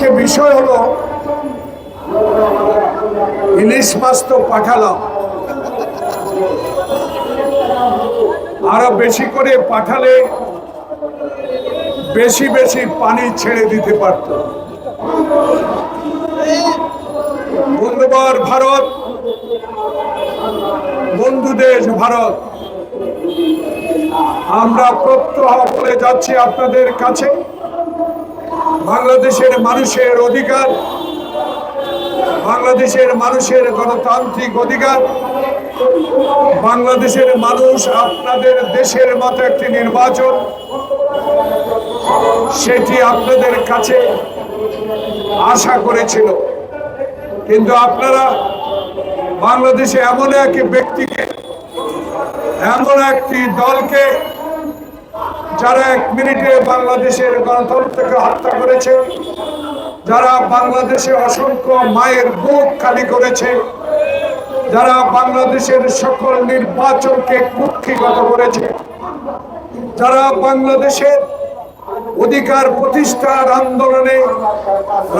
আজকে বিষয় হলো, ইলিশ মাছ তো পাঠালাম। আরও বেশি করে পাঠালে বেশি বেশি পানি ছেড়ে দিতে পারত। বন্ধুবার ভারত, বন্ধু দেশ ভারত, আমরা প্রত্যহ বলে যাচ্ছি আপনাদের কাছে। বাংলাদেশের মানুষের অধিকার, বাংলাদেশের মানুষের গণতান্ত্রিক অধিকার, বাংলাদেশের মানুষ আপনাদের দেশের মতো একটি নির্বাচন, সেটি আপনাদের কাছে আশা করেছিল। কিন্তু আপনারা বাংলাদেশে এমন এক ব্যক্তিকে, এমন একটি দলকে যারা এক মিনিটে বাংলাদেশের গণতন্ত্রকে হত্যা করেছে, যারা বাংলাদেশে অসংখ্য মায়ের বুক খালি করেছে, যারা বাংলাদেশের সকল নির্বাচনকে কুক্ষিগত করেছে, যারা বাংলাদেশের অধিকার প্রতিষ্ঠার আন্দোলনে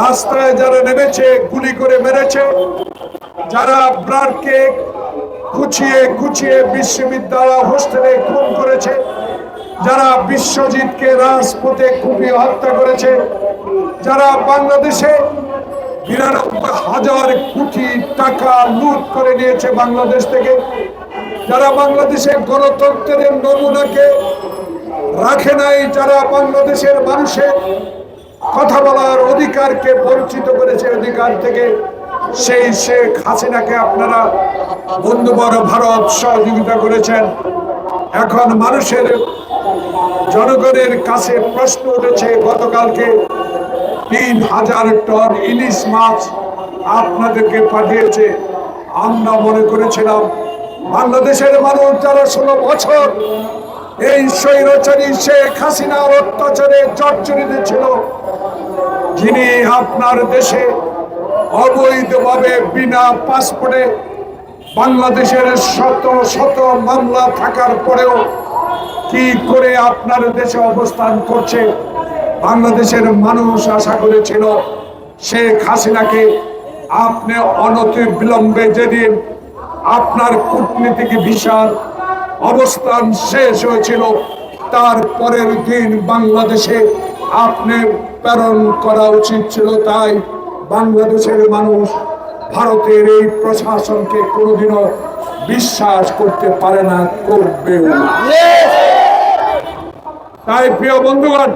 রাস্তায় যারা নেমেছে, গুলি করে মেরেছে, যারা ব্রাডকে খুচিয়ে খুচিয়ে বিশ্ববিদ্যালয় হোস্টেলে খুন করেছে যারা বিশ্বজিৎকে রাজপথে কুপিয়ে হত্যা করেছে, যারা বাংলাদেশে বিরানব্বই হাজার কোটি টাকা লুট করে নিয়েছে বাংলাদেশ থেকে, যারা বাংলাদেশের গণতন্ত্রের নমুনাকে রাখে নাই, যারা বাংলাদেশের মানুষের কথা বলার অধিকারকে বঞ্চিত করেছে অধিকার থেকে, সেই শেখ হাসিনাকে আপনারা বন্ধু বড় ভারত সহযোগিতা করেছেন। এখন মানুষের জনগণের কাছে প্রশ্ন উঠেছে, গতকালকে তিন হাজার টন ইলিশ মাছ আপনাদেরকে পাঠিয়েছে। আমরা মনে করেছিলাম, বাংলাদেশের মানুষ যারা ষোলো বছর এই স্বৈরাচারী শেখ হাসিনার অত্যাচারে জর্জরিত ছিল, যিনি আপনার দেশে অবৈধভাবে বিনা পাসপোর্টে বাংলাদেশের শত শত মামলা থাকার পরেও কি করে আপনার দেশে অবস্থান করছে? বাংলাদেশের মানুষ আশা করেছিল শেখ হাসিনাকে আপনি অনতি বিলম্বে যেদিন আপনার কূটনীতিক ভিসার অবস্থান শেষ হয়েছিল, তার পরের দিন বাংলাদেশে আপনি প্রেরণ করা উচিত ছিল। তাই বাংলাদেশের মানুষ ভারতের এই প্রশাসনকে কোনোদিনও বিশ্বাস করতে পারে না, করবেও না। তাই প্রিয় বন্ধুগণ,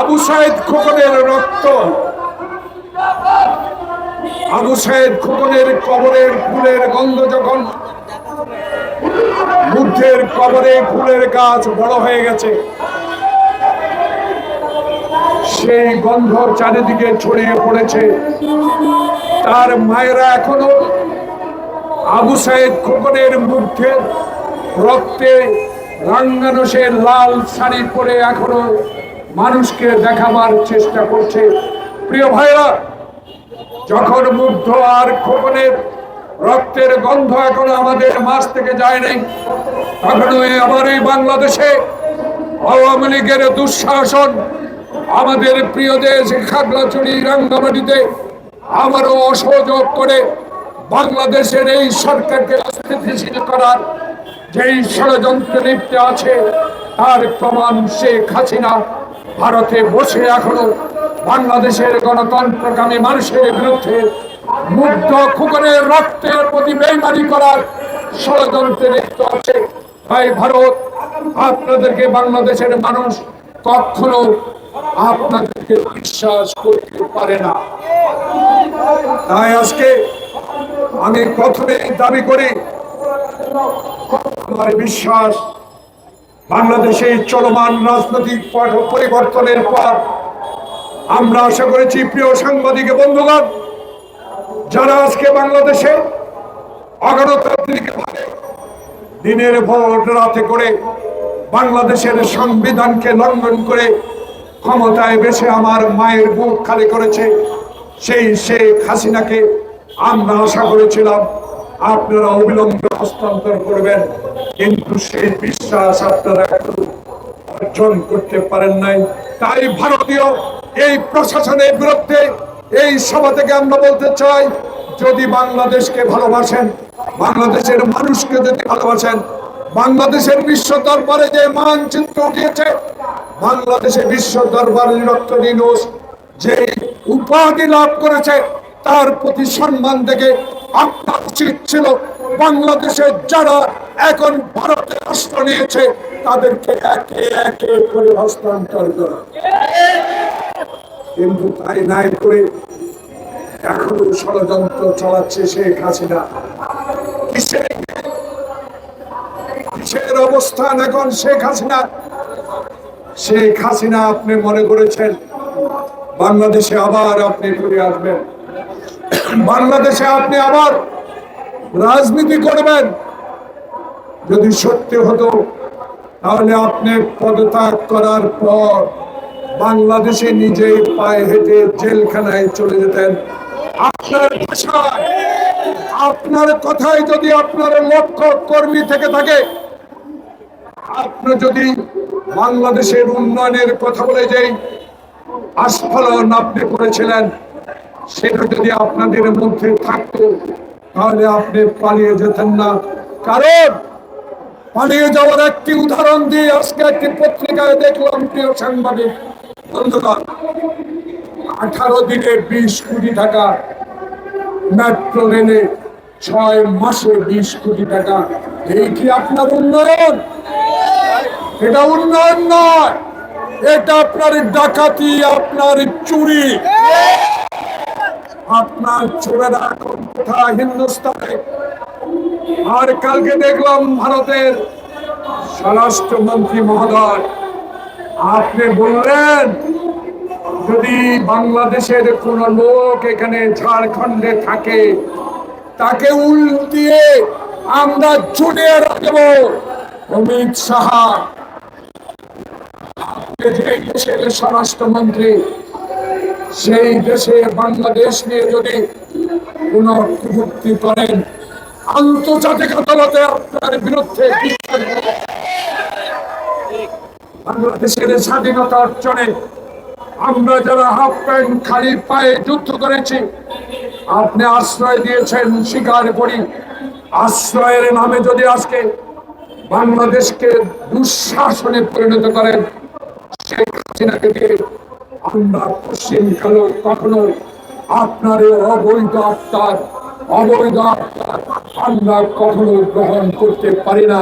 আবু সাইদ খোকনের রক্ত, আবু সাইদ খোকনের কবরের ফুলের গন্ধ যখন বুদ্ধের কবরে ফুলের গাছ বড় হয়ে গেছে, সেই গন্ধ চারিদিকে ছড়িয়ে পড়েছে। তার মায়েরা এখনও আবু সাইদ খোকনের মুখের রক্তে রাঙ্গানো সে লাল শাড়ি পরে এখনও মানুষকে দেখাবার চেষ্টা করছে। প্রিয় ভাইরা, যখন মুগ্ধ আর খোকনের রক্তের গন্ধ এখনও আমাদের মাছ থেকে যায় নাই তখন আমার এই বাংলাদেশে আওয়ামী লীগের দুঃশাসন, আমাদের প্রিয় দেশ খাগড়াছড়ি, রাঙ্গামাটিতে আমারও অসহযোগ করে বাংলাদেশের এই সরকারকে স্থিতিশীল করার যেই ষড়যন্ত্র লিপ্তে আছে, তার প্রমাণ শেখ হাসিনা। ভারতে বসে এখনও বাংলাদেশের গণতন্ত্রকামী মানুষের বিরুদ্ধে মুগ্ধ খুকনের রক্তের প্রতি বেইমানি করার ষড়যন্ত্রে লিপ্ত আছে। তাই ভারত, আপনাদেরকে বাংলাদেশের মানুষ কখনো আপনাদেরকে বিশ্বাস করতে পারে না। তাই আজকে আমি প্রথমে দাবি করি আমার বিশ্বাস, বাংলাদেশে চলমান রাজনৈতিক পরিবর্তনের পর আমরা আশা করেছি, প্রিয় সাংবাদিক বন্ধুগণ, যারা আজকে বাংলাদেশে অগণতান্ত্রিক ভাবে দিনের ভোট রাতে করে বাংলাদেশের সংবিধানকে লঙ্ঘন করে ক্ষমতায় বেছে আমার মায়ের বুক খালি করেছে, সেই শেখ হাসিনাকে আমরা আশা করেছিলাম। আপনারা অবিলম্বে হস্তান্তর করবেন, কিন্তু সেই বিশ্বাস আপনারা অর্জন করতে পারেন নাই। তাই ভারতীয়, এই প্রশাসনের বিরুদ্ধে, এই সভা থেকে আমরা বলতে চাই, যদি বাংলাদেশকে ভালোবাসেন, বাংলাদেশের মানুষকে যদি ভালোবাসেন, বাংলাদেশের বিশ্ব দরবারে যে মানচিত্র উঠিয়েছে বাংলাদেশে বিশ্ব দরবারে ডক্টর ইনুস যে উপাধি লাভ করেছে, তার প্রতি সম্মান থেকে আপনার উচিত ছিল বাংলাদেশের যারা এখন ভারতে রাষ্ট্র নিয়েছে, তাদেরকে একে একে করে হস্তান্তর করা। কিন্তু তাই নাই করে এখনও ষড়যন্ত্র চালাচ্ছে শেখ হাসিনা। কিসের কিসের অবস্থান এখন শেখ হাসিনা? শেখ হাসিনা আপনি মনে করেছেন? বাংলাদেশে আবার আপনি ফিরে আসবেন। বাংলাদেশে আপনি আবার রাজনীতি করবেন। যদি সত্যি হতো, তাহলে আপনি পদত্যাগ করার পর বাংলাদেশে নিজেই পায়ে হেঁটে জেলখানায় চলে যেতেন। আপনার আপনার কথায় যদি আপনার লক্ষ্য কর্মী থেকে থাকে, আপনি যদি বাংলাদেশের উন্নয়নের কথা বলে যেই আস্ফলন আপনি করেছিলেন সেটা যদি আপনাদের মধ্যে থাকতো, তাহলে আপনি পালিয়ে যেতেন না। কারণ পালিয়ে যাওয়ার একটি উদাহরণ দিয়ে আজকে একটি পত্রিকায় দেখলাম, প্রিয় সাংবাদিক আঠারো দিনে বিশ কোটি টাকা মেট্রো রেলে ছয় মাসে বিশ কোটি টাকা। এই কি আপনার উন্নয়ন? এটা উন্নয়ন নয়, এটা আপনার ডাকাতি, আপনার চুরি। আপনার চোরেরা এখন হিন্দুস্তানে? আর কালকে দেখলাম ভারতের স্বরাষ্ট্রমন্ত্রী মহোদয়, আপনি বললেন, যদি বাংলাদেশের কোন লোক এখানে ঝাড়খণ্ডে থাকে, তাকে উল্টিয়ে আমরা ছুটিয়ে রাখব। অমিত আপনি যে দেশের স্বরাষ্ট্রমন্ত্রী সেই দেশে বাংলাদেশ নিয়ে যদি কোন করেন, আন্তর্জাতিক আদালতে আপনার বিরুদ্ধে বাংলাদেশের স্বাধীনতা অর্জনে আমরা যারা হাফ প্যান্ট, খালি পায়ে যুদ্ধ করেছি, আপনি আশ্রয় দিয়েছেন স্বীকার করি আশ্রয়ের নামে যদি আজকে বাংলাদেশকে দুঃশাসনে পরিণত করেন, শেখ হাসিনাকে দিয়ে আমরা পশ্চিম কালো কখনো আপনার অবৈধ আত্মার অবৈধ আমরা কখনো গ্রহণ করতে পারি না।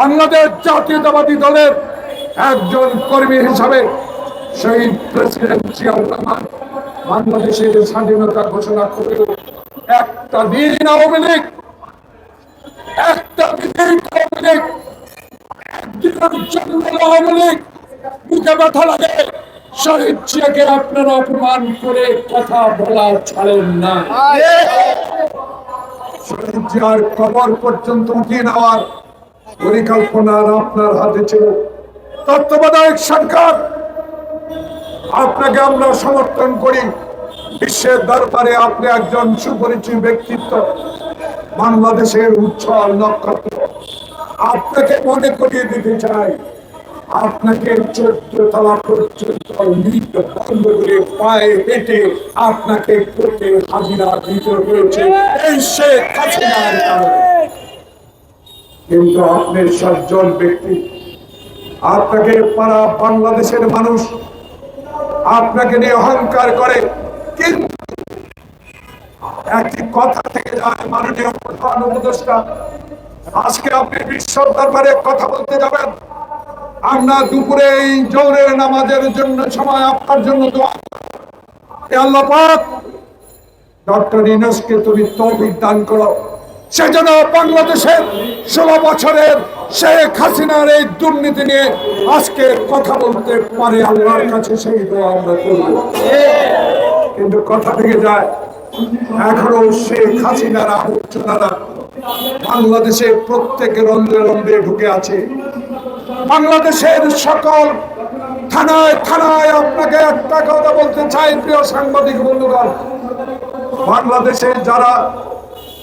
বাংলাদেশ জাতীয়তাবাদী দলের একজন কর্মী হিসাবে শহীদ প্রেসিডেন্ট জিয়াউর রহমান বাংলাদেশের স্বাধীনতা ঘোষণা করল একটা দিন আওয়ামী লীগ, একটা দিন আওয়ামী লীগ, একদিনের আওয়ামী লীগ, বুকে ব্যথা লাগে। শহীদ জিয়াকে আপনারা অপমান করে কথা বলা ছাড়েন না। আপনাকে আমরা সমর্থন করি। বিশ্বের আপনি একজন সুপরিচিত ব্যক্তিত্ব, বাংলাদেশের উজ্জ্বল নক্ষত্র। আপনাকে মনে করিয়ে দিতে চাই। আপনাকে পায়ে আপনাকে কিন্তু আপনি সজ্জন ব্যক্তি, আপনাকে পাড়া বাংলাদেশের মানুষ, আপনাকে নিয়ে অহংকার করে। কিন্তু একটি কথা থেকে যায় মাননীয় প্রধান উপদেষ্টা, আজকে আপনি বিশ্ব দরবারে কথা বলতে যাবেন। আমরা দুপুরে এই জোরের নামাজের জন্য সময় আপনার জন্য বাংলাদেশের শেখ হাসিনার এই দুর্নীতি নিয়ে আজকে কথা বলতে পারে আমরা কিন্তু কথা থেকে যায়, এখনও শেখ হাসিনার আলোচনারা বাংলাদেশের প্রত্যেক রন্ধ্রে রন্ধ্রে ঢুকে আছে। বাংলাদেশের সকল থানায় থানায় আপনাকে একটা কথা বলতে চাই, প্রিয় সাংবাদিক বন্ধুগণ। বাংলাদেশে যারা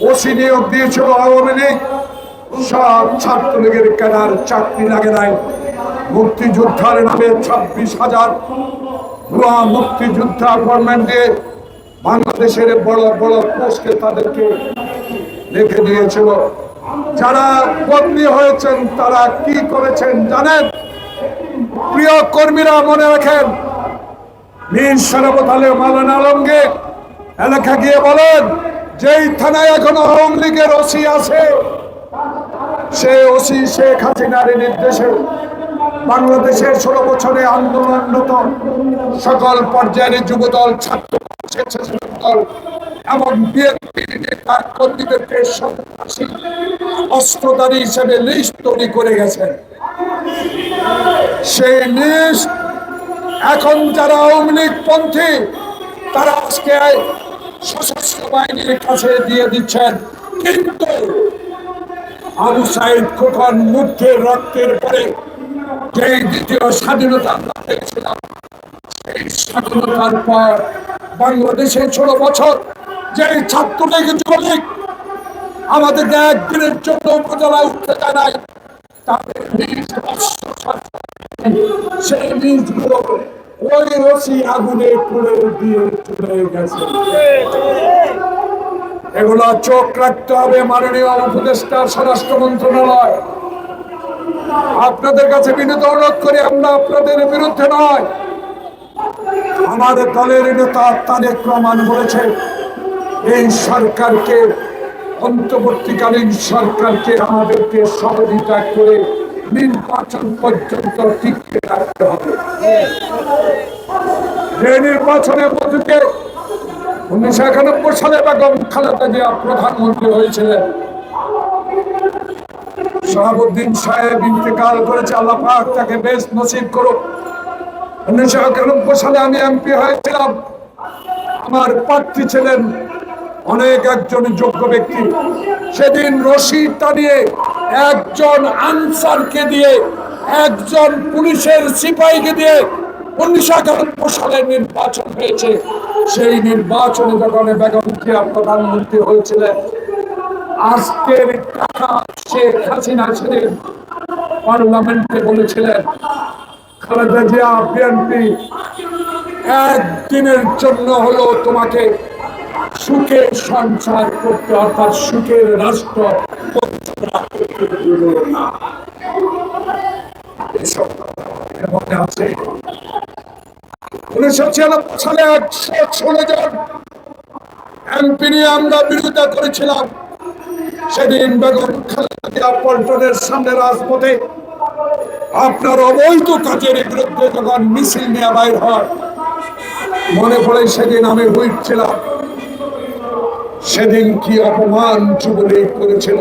ওসি নিয়োগ দিয়েছিল আওয়ামী লীগ, সব ছাত্রলীগের কেনার চাকরি লাগে নাই। মুক্তিযোদ্ধার নামে ছাব্বিশ হাজার ভুয়া মুক্তিযোদ্ধা গভর্নমেন্টে বাংলাদেশের বড় বড় পোস্টে তাদেরকে রেখে দিয়েছিল। যারা বদলি হয়েছেন, তারা কি করেছেন জানেন? প্রিয় কর্মীরা মনে রাখেন মীর শরবত মালান আলমগীর এলাকা গিয়ে বলেন, যেই থানায় এখনও আওয়ামী লীগের ওসি আছে সে ওসি শেখ হাসিনার নির্দেশে বাংলাদেশের ষোলো বছরে আন্দোলনরত সকল পর্যায়ের যুবদল, ছাত্র স্বেচ্ছাসেবক দল এবং কর্মীদেরকে সন্ত্রাসী অস্ত্রধারী হিসেবে লিস্ট তৈরি করে গেছেন সেই লিস্ট এখন যারা পন্থী, তারা আজকে সশস্ত্র বাহিনীর কাছে দিয়ে দিচ্ছেন। কিন্তু আবু সাইদ খোকন মুখের রক্তের পরে দ্বিতীয় স্বাধীনতা আমরা পেয়েছিলাম স্বাধীনতার পর ষোলো বছর যে ছাত্রলীগ যুবলীগ আমাদেরকে একদিনের জন্য উপজেলায় উঠতে জানায় তাদের সেই বীজগুলো ওই রশি আগুনে পুড়ে দিয়ে চলে গেছে। এগুলো চোখ রাখতে হবে মাননীয় উপদেষ্টা, স্বরাষ্ট্র মন্ত্রণালয়। আপনাদের কাছে বিনীত অনুরোধ করি, আমরা আপনাদের বিরুদ্ধে নয় আমাদের দলের নেতা তারেক রহমান বলেছে, এই সরকারকে, অন্তর্বর্তীকালীন সরকারকে আমাদেরকে সহযোগিতা করে নির্বাচন পর্যন্ত টিকিয়ে রাখতে হবে। যে নির্বাচনের মধ্যে উনিশশো একানব্বই সালে বেগম খালেদা জিয়া প্রধানমন্ত্রী হয়েছিলেন। শাহাবুদ্দিন সাহেব ইন্তেকাল করেছে, আল্লাহ তাকে বেশ নসিব করুক। উনিশশো একানব্বই সালে আমি এমপি হয়েছিলাম। আমার প্রার্থী ছিলেন অনেক একজন যোগ্য ব্যক্তি। সেদিন রশি টানিয়ে একজন আনসারকে দিয়ে, একজন পুলিশের সিপাহীকে দিয়ে উনিশশো একানব্বই সালে নির্বাচন হয়েছে। সেই নির্বাচনে যখন বেগম জিয়া প্রধানমন্ত্রী হয়েছিলেন, আজকের টাকা শেখ হাসিনা সেদিন পার্লামেন্টে বলেছিলেন খালেদা জিয়া বিএনপি একদিনের জন্য হলো তোমাকে সুখে সংসার করতে অর্থাৎ সুখের রাষ্ট্র সেদিন বেগম খালেদা জিয়া পল্টনের সামনে রাজপথে আপনার অবৈধ কাজের বিরুদ্ধে যখন মিছিল নিয়ে বাইর হয়, মনে পড়ে সেদিন আমি হুইপ ছিলাম সেদিন কি অপমান যুবলীগ করেছিল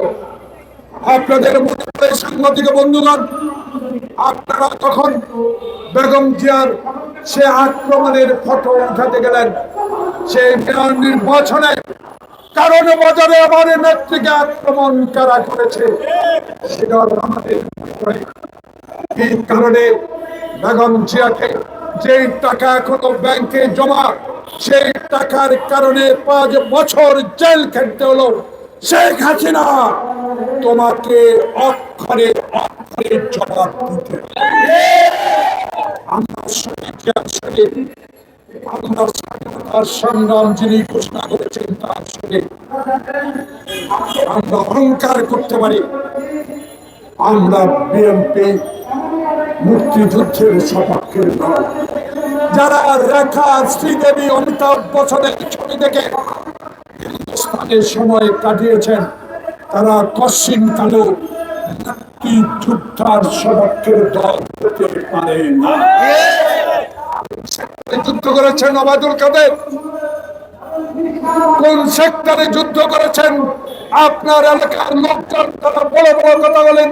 আপনাদের মনে পড়ে সাংবাদিক বন্ধুগণ আপনারা তখন বেগম জিয়ার সে আক্রমণের ফটো উঠাতে গেলেন, সেই নির্বাচনে কারণ বাজারে আমার নেত্রীকে আক্রমণ কারা করেছে সেটা আমাদের। এই কারণে বেগম জিয়াকে যে টাকা ব্যাংকে জমা, সেই টাকার কারণে পাঁচ বছর জেল খেটতে হলো। শেখ হাসিনা তোমাকে অক্ষরে অক্ষরে জবাব দিতে আমরা স্বাধীনতার সংগ্রাম যিনি ঘোষণা করেছেন তার সঙ্গে আমরা অহংকার করতে পারি। আমরা বিএনপি মুক্তিযুদ্ধের সপক্ষের যারা রেখা শ্রীদেবী অমিতাভ বছরের ছবি হিন্দুস্তানের সময় কাটিয়েছেন, তারা কশিন কালো সপক্ষের দল হতে পারে না। যুদ্ধ করেছেন আবাদুল কাদের। কোন সেক্টরে যুদ্ধ করেছেন? আপনার এলাকার লোকজন তারা বড় বড় কথা বলেন।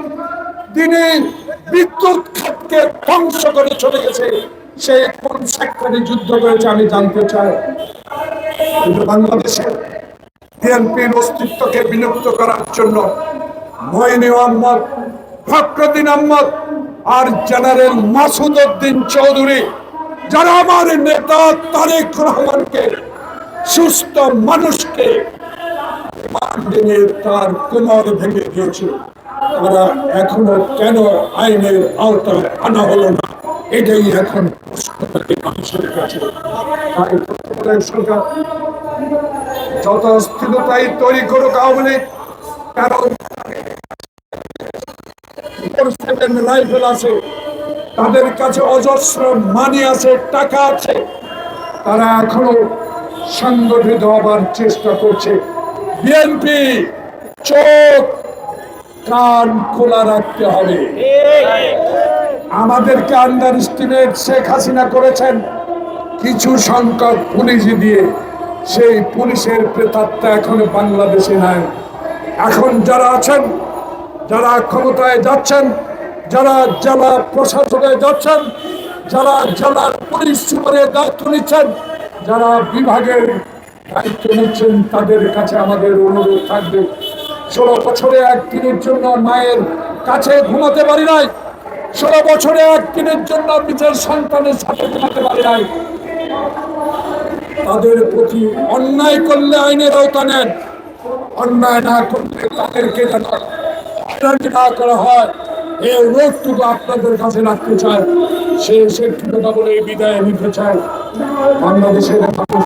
তিনি বিদ্যুৎ খাতকে ধ্বংস করে চলে গেছে? সে কোন সেক্টরে যুদ্ধ করেছে আমি জানতে চাই। বাংলাদেশে বিএনপির অস্তিত্বকে বিলুপ্ত করার জন্য মহিনী আহমদ, ফখরুদ্দিন আহমদ আর জেনারেল মাসুদ উদ্দিন চৌধুরী, যারা আমার নেতা তারেক রহমানকে সুস্থ মানুষকে ভেঙে তার কোমর ভেঙে দিয়েছিল। তারা এখনও কেন আইনের আওতায় আনা হলো না? এটাই এখন মানুষের কাছে। সরকার যত স্থিরতাই তৈরি করুক আওয়ামী লীগ। কারণ রাইফেল আছে, তাদের কাছে অজস্র মানি আছে, টাকা আছে। তারা এখনও সংগঠিত হবার চেষ্টা করছে। বিএনপি চোখ, কান খোলা রাখতে হবে। আমাদেরকে আন্ডার এস্টিমেট শেখ হাসিনা করেছেন। কিছু সংখ্যক পুলিশ দিয়ে। সেই পুলিশের প্রেতাত্মা এখনও বাংলাদেশে নাই। এখন যারা আছেন, যারা ক্ষমতায় যাচ্ছেন, যারা জেলা প্রশাসনে যাচ্ছেন, যারা জেলার পুলিশ সুপারের দায়িত্ব নিচ্ছেন, যারা বিভাগের দায়িত্ব তাদের কাছে আমাদের অনুরোধ থাকবে। ষোলো বছরে একদিনের জন্য মায়ের কাছে ঘুমাতে পারি নাই। ষোলো বছরে একদিনের জন্য নিজের সন্তানের সাথে ঘুমাতে পারি নাই। তাদের প্রতি অন্যায় করলে আইনের আওতা নেন। অন্যায় না করলে তাদেরকে যেন না করা হয়। এই রোগটুকু আপনাদের কাছে রাখতে চায় সে সে বিদায় নিতে চায় বাংলাদেশের মানুষ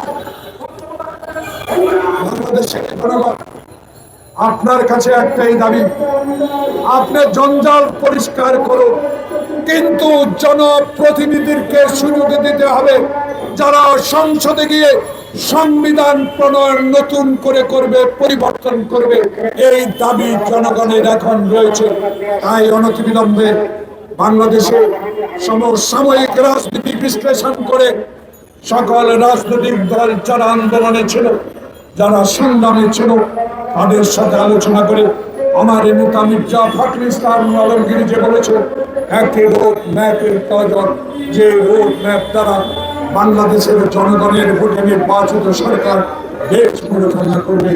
আপনার কাছে একটাই দাবি, আপনি জঞ্জাল পরিষ্কার করুন। কিন্তু জনপ্রতিনিধিকে সুযোগ দিতে হবে, যারা সংসদে গিয়ে সংবিধান প্রণয়ন নতুন করে করবে, পরিবর্তন করবে। এই দাবি জনগণের এখন রয়েছে। তাই অনতিবিলম্বে বাংলাদেশে সমসাময়িক রাজনীতি বিশ্লেষণ করে সকল রাজনৈতিক দল যারা আন্দোলনে ছিল যারা সংগ্রামে ছিল, তাদের সাথে আলোচনা করে আমার এই নেতা মির্জা ফখরুল ইসলাম আলমগীর যে বলেছে, একটি রোড ম্যাপের প্রয়োজন যে রোড ম্যাপ দ্বারা বাংলাদেশের জনগণের ভোটে নির্বাচিত সরকার দেশ পরিচালনা করবে।